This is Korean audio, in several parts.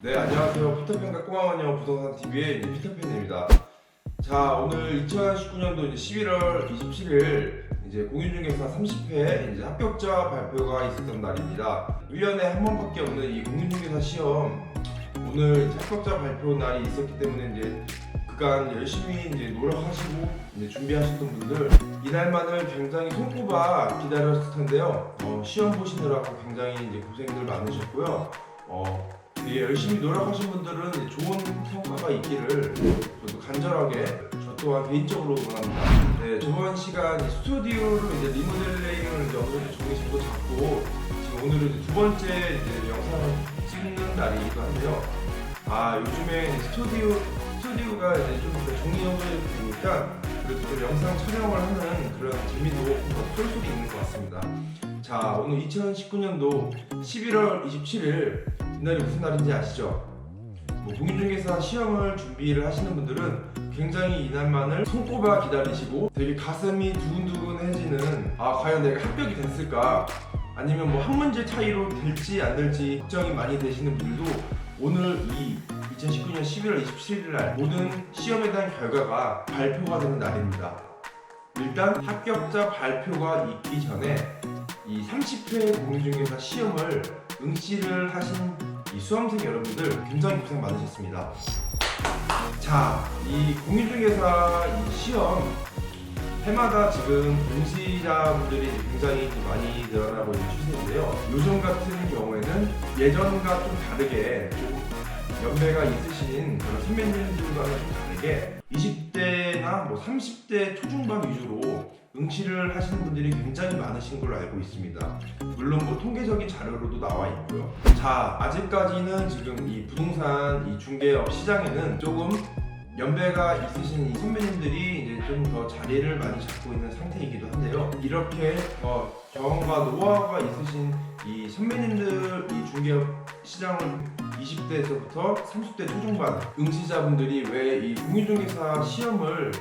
네 안녕하세요 피터팬과 꼬마마녀 부동산 TV의 피터팬입니다. 자 오늘 2019년도 이제 11월 27일 이제 공인중개사 30회 이제 합격자 발표가 있었던 날입니다. 1년에 한 번밖에 없는 이 공인중개사 시험 오늘 합격자 발표 날이 있었기 때문에 이제 그간 열심히 이제 노력하시고 이제 준비하셨던 분들 이날만을 굉장히 손꼽아 기다렸을 텐데요. 어, 시험 보시느라고 굉장히 이제 고생들 많으셨고요. 어, 되게 열심히 노력하신 분들은 좋은 성과가 있기를 저도 간절하게 저 또한 개인적으로 원합니다. 네, 저번 시간 이 스튜디오로 이제 리모델링을 이제 어느 정도 정리점도 잡고 지금 오늘은 두 번째 이제 영상을 찍는 날이기도 한데요. 아 요즘에 스튜디오 스튜디오가 이제 좀더 정리정돈이 되니까 그래도 좀 영상 촬영을 하는 그런 재미도 더 쏠쏠이 있는 것 같습니다. 자 오늘 2019년도 11월 27일 이날이 무슨 날인지 아시죠? 뭐 공인중개사 시험을 준비를 하시는 분들은 굉장히 이날만을 손꼽아 기다리시고 되게 가슴이 두근두근해지는 아 과연 내가 합격이 됐을까 아니면 뭐 한 문제 차이로 될지 안 될지 걱정이 많이 되시는 분들도 오늘 이 2019년 11월 27일 날 모든 시험에 대한 결과가 발표가 되는 날입니다. 일단 합격자 발표가 있기 전에 이 30회 공인중개사 시험을 응시를 하신 이 수험생 여러분들 굉장히 고생 많으셨습니다. 자, 이 공인중개사 이 시험 해마다 지금 응시자분들이 굉장히 많이 늘어나고 있는 추세인데요. 요즘 같은 경우에는 예전과 좀 다르게 좀 연배가 있으신 그런 선배님들과는 좀 다르게 20대 나 뭐 30대 초중반 위주로 응시를 하시는 분들이 굉장히 많으신 걸로 알고 있습니다. 물론 뭐 통계적인 자료로도 나와 있고요. 자, 아직까지는 지금 이 부동산 이 중개업 시장에는 조금 연배가 있으신 이 선배님들이 이제 좀 더 자리를 많이 잡고 있는 상태이기도 한데요. 이렇게 어, 경험과 노하우가 있으신 이 선배님들 이 중개업 시장을 20대에서부터 30대 초중반 응시자분들이 왜 이 공인중개사 시험을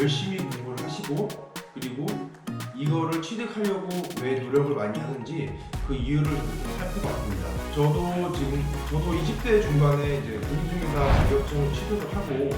열심히 공부를 하시고 그리고 이거를 취득하려고 왜 노력을 많이 하는지 그 이유를 좀 살펴봤습니다. 저도 지금 저도 20대 중반에 이제 공인중개사 자격증을 취득을 하고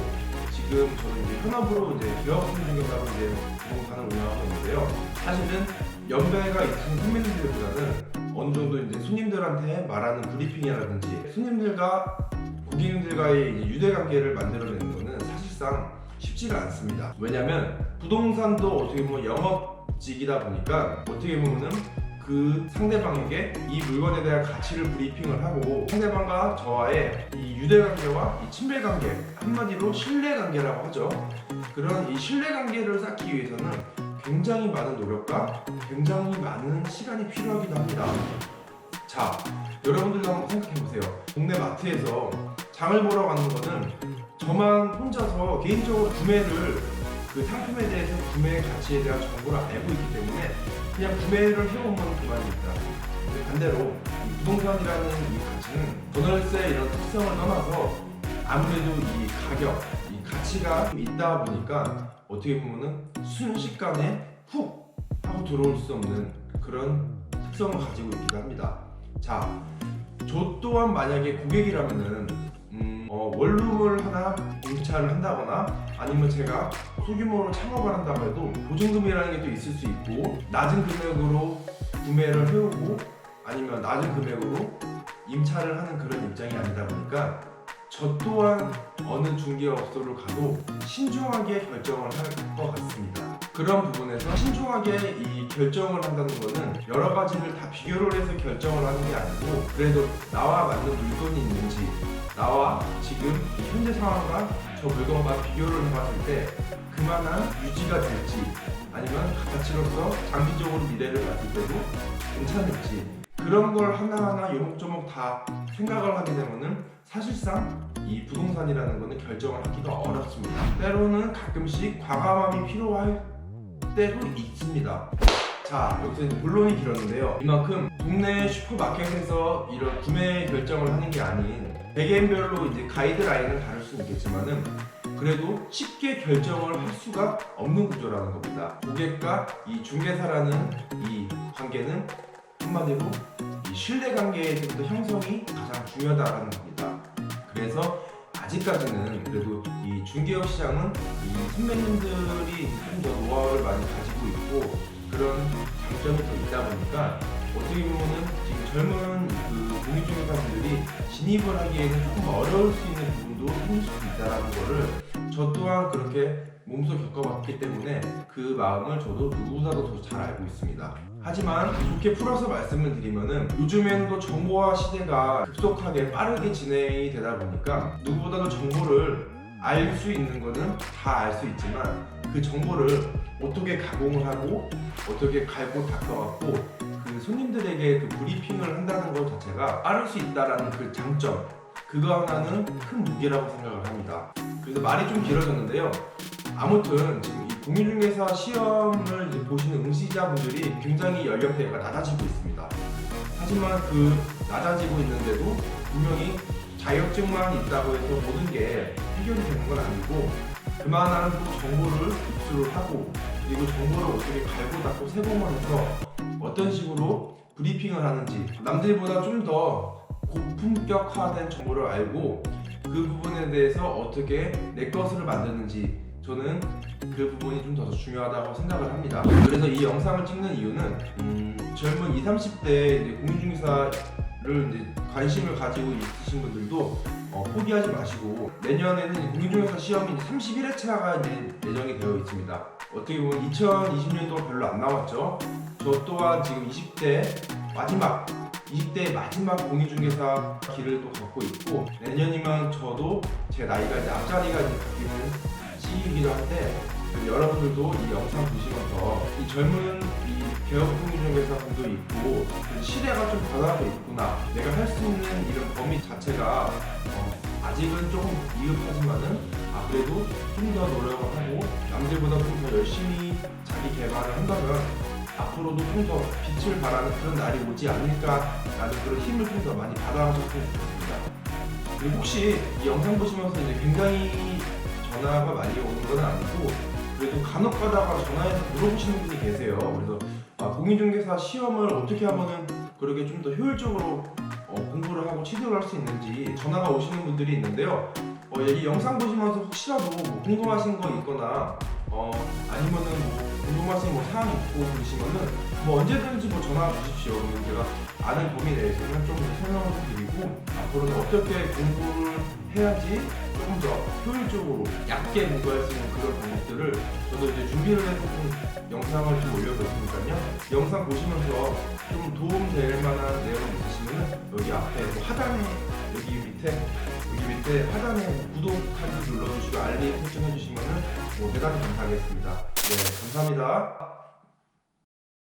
지금 저는 이제 현업으로 이제 기업공인중개사로 이제 부동산을 운영하고 있는데요. 사실은 연배가 있으신 선배님들보다는 어느 정도 이제 손님들한테 말하는 브리핑이라든지 손님들과 고객님들과의 이제 유대 관계를 만들어내는 거는 사실상 쉽지가 않습니다. 왜냐하면 부동산도 어떻게 보면 영업직이다 보니까 어떻게 보면은 그 상대방에게 이 물건에 대한 가치를 브리핑을 하고 상대방과 저와의 이 유대 관계와 이 친밀 관계 한마디로 신뢰 관계라고 하죠. 그런 이 신뢰 관계를 쌓기 위해서는 굉장히 많은 노력과 굉장히 많은 시간이 필요하기도 합니다. 자, 여러분들도 한번 생각해 보세요. 동네 마트에서 장을 보러 가는 거는 저만 혼자서 개인적으로 구매를 그 상품에 대해서 구매 가치에 대한 정보를 알고 있기 때문에 그냥 구매를 해오면 그만입니다. 근데 반대로 이 부동산이라는 이 가치는 전월세 이런 특성을 떠나서 아무래도 이 가격, 이 가치가 있다 보니까 어떻게 보면은 순식간에 훅 하고 들어올 수 없는 그런 특성을 가지고 있기도 합니다. 자, 저 또한 만약에 고객이라면은 음, 어, 원룸을 하나 임차를 한다거나 아니면 제가 소규모로 창업을 한다고 해도 보증금이라는 게 또 있을 수 있고 낮은 금액으로 구매를 해오고 아니면 낮은 금액으로 임차를 하는 그런 입장이 아니다 보니까 저 또한 어느 중개업소를 가도 신중하게 결정을 할 것 같습니다. 그런 부분에서 신중하게 이 결정을 한다는 것은 여러 가지를 다 비교를 해서 결정을 하는 게 아니고 그래도 나와 맞는 물건이 있는지 나와 지금 이 현재 상황과 저 물건과 비교를 해봤을 때 그만한 유지가 될지 아니면 가치로서 장기적으로 미래를 봤을 때도 괜찮을지 그런 걸 하나하나 요목조목 다 생각을 하게 되면은 사실상 이 부동산이라는 거는 결정을 하기가 어렵습니다. 때로는 가끔씩 과감함이 필요할 때도 있습니다. 자, 여기서 본론이 길었는데요. 이만큼 동네 슈퍼마켓에서 이런 구매 결정을 하는 게 아닌 개개인별로 이제 가이드라인을 다룰 수는 있겠지만은 그래도 쉽게 결정을 할 수가 없는 구조라는 겁니다. 고객과 이 중개사라는 이 관계는 한마디로 이 신뢰 관계에서부터 형성이 가장 중요하다는 겁니다. 인해서 아직까지는 그래도 이 중개업 시장은 이 선배님들이 장점이 더 있다 보니까 어떻게 보면은 지금 젊은 그 공인중개사분들이 진입을 하기에는 조금 어려울 수 있는 부분도 생길 수도 있다라는 거를 저 또한 그렇게 몸소 겪어봤기 때문에 그 마음을 저도 누구보다도 더 잘 알고 있습니다. 하지만 좋게 풀어서 말씀을 드리면은 요즘에는 또 정보화 시대가 급속하게 빠르게 진행이 되다 보니까 누구보다도 정보를 알 수 있는 거는 다 알 수 있지만 그 정보를 어떻게 가공을 하고 어떻게 갈고 닦아갖고 그 손님들에게 그 브리핑을 한다는 것 자체가 빠를 수 있다라는 그 장점 그거 하나는 큰 무기라고 생각을 합니다. 그래서 말이 좀 길어졌는데요. 아무튼 지금 이 공인중개사 시험을 보시는 응시자분들이 굉장히 연령대가 낮아지고 있습니다. 하지만 그 낮아지고 있는데도 분명히 자격증만 있다고 해서 모든 게 해결이 되는 건 아니고 그만한 또 정보를 입수를 하고 그리고 정보를 어떻게 갈고 닦고 세공을 해서 어떤 식으로 브리핑을 하는지 남들보다 좀 더 고품격화된 정보를 알고 그 부분에 대해서 어떻게 내 것을 만드는지 저는 그 부분이 좀 더 중요하다고 생각을 합니다. 그래서 이 영상을 찍는 이유는 음, 젊은 20, 30대 이제 공인중개사를 이제 관심을 가지고 있으신 분들도 어, 포기하지 마시고 내년에는 공인중개사 시험이 31회차가 이제 예정이 되어 있습니다. 어떻게 보면 2020년도가 별로 안 나왔죠. 저 또한 지금 20대 마지막 20대 마지막 공인중개사 길을 또 걷고 있고 내년이면 저도 제 나이가 이제 앞자리가 이제 바뀌는 시기이기도 한데 그 여러분들도 이 영상 보시면서 이 젊은 이 공인중개사 분도 있고 그 시대가 좀 변하고 있구나 내가 할 수 있는 이런 범위 자체가 어, 아직은 조금 미흡하지만은 아 그래도 좀 더 노력을 하고 남들보다 좀 더 열심히 자기 개발을 한다면 앞으로도 좀 더 빛을 발하는 그런 날이 오지 않을까라는 그런 힘을 좀 더 많이 받아가셨으면 좋겠습니다. 그리고 혹시 이 영상 보시면서 이제 굉장히 전화가 많이 오는 건 아니고 그래도 간혹 가다가 전화해서 물어보시는 분이 계세요. 그래서 아, 공인중개사 시험을 어떻게 하면은 그렇게 좀 더 효율적으로 어, 공부를 하고 취득을 할 수 있는지 전화가 오시는 분들이 있는데요. 어, 이 영상 보시면서 혹시라도 뭐 궁금하신 거 있거나 어, 아니면은 뭐 궁금하신 뭐 사항이 있고 그러시면은 뭐 언제든지 뭐 전화 주십시오. 그러면 제가 아는 범위 내에서는 좀 설명을 드리고 앞으로는 어떻게 공부를 해야지 조금 더 효율적으로 얇게 공부할 수 있는 그런 방법들을 저도 이제 준비를 해서 좀 영상을 좀 올려놓으니까요. 영상 보시면서 좀 도움될 만한 내용이 있으시면 여기 앞에 뭐 하단에 여기 밑에 여기 밑에 하단에 구독하기 눌러주시고 알림 설정해주시면 뭐 대단히 감사하겠습니다. 네, 감사합니다.